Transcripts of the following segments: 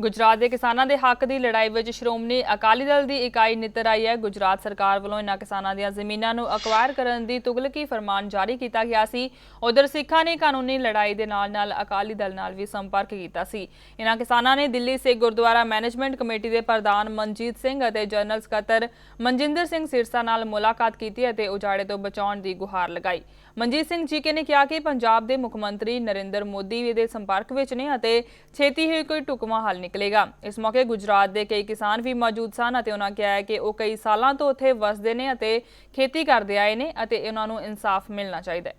ਗੁਜਰਾਤ ਦੇ ਕਿਸਾਨਾਂ ਦੇ ਹੱਕ ਦੀ ਲੜਾਈ ਵਿੱਚ ਸ਼੍ਰੋਮਣੀ ਅਕਾਲੀ ਦਲ ਦੀ ਇਕਾਈ ਨਿੱਤਰ ਆਈ ਹੈ। ਗੁਜਰਾਤ ਸਰਕਾਰ ਵੱਲੋਂ ਇਨ੍ਹਾਂ ਕਿਸਾਨਾਂ ਦੀਆਂ ਜ਼ਮੀਨਾਂ ਨੂੰ ਅਕਵਾਇਰ ਕਰਨ ਦੀ ਤੁਗਲਕੀ ਫਰਮਾਨ ਜਾਰੀ ਕੀਤਾ ਗਿਆ ਸੀ। ਉਧਰ ਸਿੱਖਾਂ ਨੇ ਕਾਨੂੰਨੀ ਲੜਾਈ ਦੇ ਨਾਲ-ਨਾਲ ਅਕਾਲੀ ਦਲ ਨਾਲ ਵੀ ਸੰਪਰਕ ਕੀਤਾ ਸੀ। ਇਨ੍ਹਾਂ ਕਿਸਾਨਾਂ ਨੇ ਦਿੱਲੀ ਸਿੱਖ ਗੁਰਦੁਆਰਾ ਮੈਨੇਜਮੈਂਟ ਕਮੇਟੀ ਦੇ ਪ੍ਰਧਾਨ ਮਨਜੀਤ ਸਿੰਘ ਅਤੇ ਜਨਰਲ ਸਕੱਤਰ ਮਨਜਿੰਦਰ ਸਿੰਘ ਸਿਰਸਾ ਨਾਲ ਮੁਲਾਕਾਤ ਕੀਤੀ ਅਤੇ ਉਜਾੜੇ ਤੋਂ ਬਚਾਉਣ ਦੀ ਗੁਹਾਰ ਲਗਾਈ। ਮਨਜੀਤ ਸਿੰਘ ਜੀਕੇ ਨੇ ਕਿਹਾ ਕਿ ਪੰਜਾਬ ਦੇ ਮੁੱਖ ਮੰਤਰੀ ਨਰਿੰਦਰ ਮੋਦੀ ਦੇ ਸੰਪਰਕ ਵਿੱਚ ਨੇ ਅਤੇ ਛੇਤੀ ਹੀ ਕੋਈ ਢੁਕਵਾਂ ਹੱਲ ਨਿਕਲੇਗਾ। ਇਸ ਮੌਕੇ ਗੁਜਰਾਤ ਦੇ ਕਈ ਕਿਸਾਨ ਵੀ ਮੌਜੂਦ ਸਨ ਅਤੇ ਉਹਨਾਂ ਕਿਹਾ ਕਿ ਉਹ ਕਈ ਸਾਲਾਂ ਤੋਂ ਉੱਥੇ ਵਸਦੇ ਨੇ ਅਤੇ ਖੇਤੀ ਕਰਦੇ ਆਏ ਨੇ ਅਤੇ ਉਹਨਾਂ ਨੂੰ ਇਨਸਾਫ ਮਿਲਣਾ ਚਾਹੀਦਾ ਹੈ।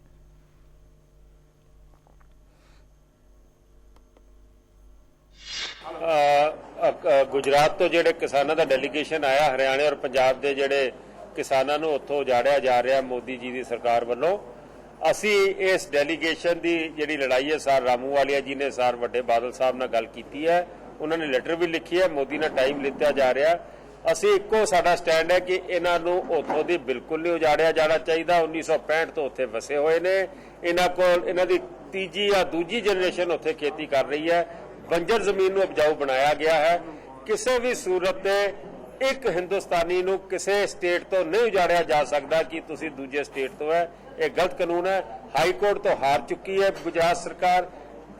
ਗੁਜਰਾਤ ਤੋਂ ਜਿਹੜੇ ਕਿਸਾਨਾਂ ਦਾ ਡੈਲੀਗੇਸ਼ਨ ਆਇਆ, ਹਰਿਆਣੇ ਔਰ ਪੰਜਾਬ ਦੇ ਜਿਹੜੇ ਕਿਸਾਨਾਂ ਨੂੰ ਉੱਥੋਂ ਉਜਾੜਿਆ ਜਾ ਰਿਹਾ ਮੋਦੀ ਜੀ ਦੀ ਸਰਕਾਰ ਵੱਲੋਂ, ਅਸੀਂ ਇਸ ਡੈਲੀਗੇਸ਼ਨ ਦੀ ਜਿਹੜੀ ਲੜਾਈ ਹੈ, ਸਰ ਰਾਮੂ ਵਾਲੀਆ ਜੀ ਨੇ, ਸਰ ਵੱਡੇ ਬਾਦਲ ਸਾਹਿਬ ਨਾਲ ਗੱਲ ਕੀਤੀ ਹੈ। ਉਹਨਾਂ ਨੇ ਲੈਟਰ ਵੀ ਲਿਖੀ ਹੈ, ਮੋਦੀ ਨਾਲ ਟਾਈਮ ਲਿੱਤਾ ਜਾ ਰਿਹਾ। ਅਸੀਂ ਇੱਕੋ ਸਾਡਾ ਸਟੈਂਡ ਹੈ ਕਿ ਇਹਨਾਂ ਨੂੰ ਉੱਥੋਂ ਦੀ ਬਿਲਕੁਲ ਨਹੀਂ ਉਜਾੜਿਆ ਜਾਣਾ ਚਾਹੀਦਾ। 1965 ਤੋਂ ਉੱਥੇ ਵਸੇ ਹੋਏ ਨੇ। ਇਹਨਾਂ ਕੋਲ, ਇਹਨਾਂ ਦੀ ਤੀਜੀ ਜਾਂ ਦੂਜੀ ਜਨਰੇਸ਼ਨ ਉੱਥੇ ਖੇਤੀ ਕਰ ਰਹੀ ਹੈ। ਬੰਜਰ ਜ਼ਮੀਨ ਨੂੰ ਉਪਜਾਊ ਬਣਾਇਆ ਗਿਆ ਹੈ। ਕਿਸੇ ਵੀ ਸੂਰਤ ਤੇ ਇੱਕ ਹਿੰਦੁਸਤਾਨੀ ਨੂੰ ਕਿਸੇ ਸਟੇਟ ਤੋਂ ਨਹੀਂ ਉਜਾੜਿਆ ਜਾ ਸਕਦਾ ਕਿ ਤੁਸੀਂ ਦੂਜੇ ਸਟੇਟ ਤੋਂ ਹੈ। ਇਹ ਗਲਤ ਕਾਨੂੰਨ ਹੈ। ਹਾਈ ਕੋਰਟ ਤੋਂ ਹਾਰ ਚੁੱਕੀ ਹੈ ਗੁਜਰਾਤ ਸਰਕਾਰ।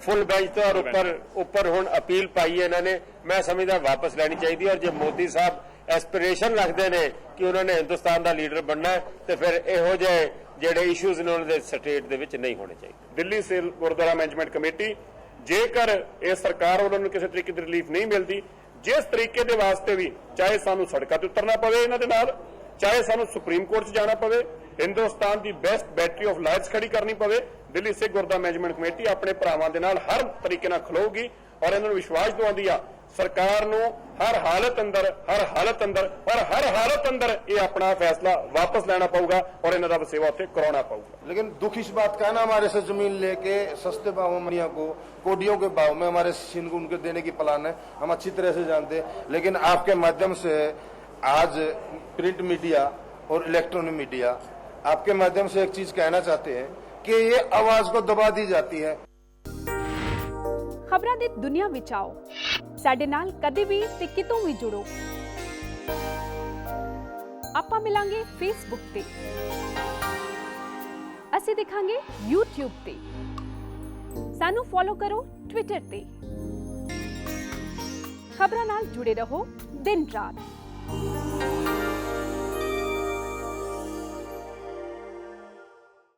ਫੁੱਲ ਬੈਂਚ ਤੋਂ ਔਰ ਉੱਪਰ ਉੱਪਰ ਹੁਣ ਅਪੀਲ ਪਾਈ ਹੈ ਇਹਨਾਂ ਨੇ। ਮੈਂ ਸਮਝਦਾ ਵਾਪਸ ਲੈਣੀ ਚਾਹੀਦੀ ਔਰ ਜੇ ਮੋਦੀ ਸਾਹਿਬ ਐਸਪੀਰੇਸ਼ਨ ਰੱਖਦੇ ਨੇ ਕਿ ਉਹਨਾਂ ਨੇ ਹਿੰਦੁਸਤਾਨ ਦਾ ਲੀਡਰ ਬਣਨਾ ਤੇ ਫਿਰ ਇਹੋ ਜਿਹੇ ਜਿਹੜੇ ਇਸ਼ੂਜ਼ ਨੇ ਉਹਨਾਂ ਦੇ ਸਟੇਟ ਦੇ ਵਿੱਚ ਨਹੀਂ ਹੋਣੇ ਚਾਹੀਦੇ। ਦਿੱਲੀ ਸਿੱਖ ਗੁਰਦੁਆਰਾ ਮੈਨੇਜਮੈਂਟ ਕਮੇਟੀ ਜੇਕਰ ਇਹ ਸਰਕਾਰ ਵੱਲੋਂ ਨੂੰ ਕਿਸੇ ਤਰੀਕੇ ਦੀ ਰਿਲੀਫ ਨਹੀਂ ਮਿਲਦੀ ਜਿਸ ਤਰੀਕੇ ਦੇ ਵਾਸਤੇ ਵੀ ਚਾਹੇ ਸਾਨੂੰ ਸੜਕਾਂ ਤੇ ਉਤਰਨਾ ਪਵੇ ਇਹਨਾਂ ਦੇ ਨਾਲ ਚਾਹੇ ਸਾਨੂੰ ਸੁਪਰੀਮ ਕੋਰਟ 'ਚ ਜਾਣਾ ਪਵੇ ਹਿੰਦੁਸਤਾਨ ਦੀ ਬੈਸਟ ਬੈਟਰੀ ਆਫ ਲਾਈਟਸ ਖੜੀ ਕਰਨੀ ਪਵੇ ਦਿੱਲੀ ਸਿੱਖ ਗੁਰਦੁਆਰਾ ਮੈਨੇਜਮੈਂਟ ਕਮੇਟੀ ਆਪਣੇ ਭਰਾਵਾਂ ਦੇ ਨਾਲ ਹਰ ਤਰੀਕੇ ਨਾਲ ਖਲੋਗੀ ਔਰ ਇਹਨਾਂ ਨੂੰ ਵਿਸ਼ਵਾਸ ਦਿਵਾਉਂਦੀ ਆ ਸਰਕਾਰ ਨੂੰ ਹਰ ਹਾਲਤ ਅੰਦਰ ਹਰ ਹਾਲਤ ਅੰਦਰ ਔਰ ਹਰ ਹਾਲਤ ਅੰਦਰ ਇਹ ਆਪਣਾ ਫੈਸਲਾ ਵਾਪਸ ਲੈਣਾ ਪਊਗਾ ਔਰ ਇਹਨਾਂ ਦਾ ਵਸੇਵਾ ਉੱਥੇ ਕਰਾਉਣਾ ਪਊਗਾ लेकिन दुख इस बात का है ना हमारे से जमीन लेके सस्ते भाव में मरिया को कोडियों के भाव में हमारे सिन को उनके देने की प्लान है हम अच्छी तरह से जानते हैं लेकिन आपके माध्यम से आज प्रिंट मीडिया और इलेक्ट्रॉनिक मीडिया आपके माध्यम से एक चीज कहना चाहते हैं कि ये आवाज को दबा दी जाती है ਖਬਰਾਂ ਦੀ ਦੁਨੀਆ ਵਿੱਚ ਆਓ ਸਾਡੇ ਨਾਲ ਕਦੇ ਵੀ ਤੇ ਕਿਤੋਂ ਵੀ ਜੁੜੋ ਆਪਾਂ ਮਿਲਾਂਗੇ ਫੇਸਬੁੱਕ ਤੇ ਅਸੀਂ ਦਿਖਾਂਗੇ YouTube ਤੇ ਸਾਨੂੰ ਫੋਲੋ ਕਰੋ Twitter ਤੇ ਖਬਰਾਂ ਨਾਲ ਜੁੜੇ ਰਹੋ ਦਿਨ ਰਾਤ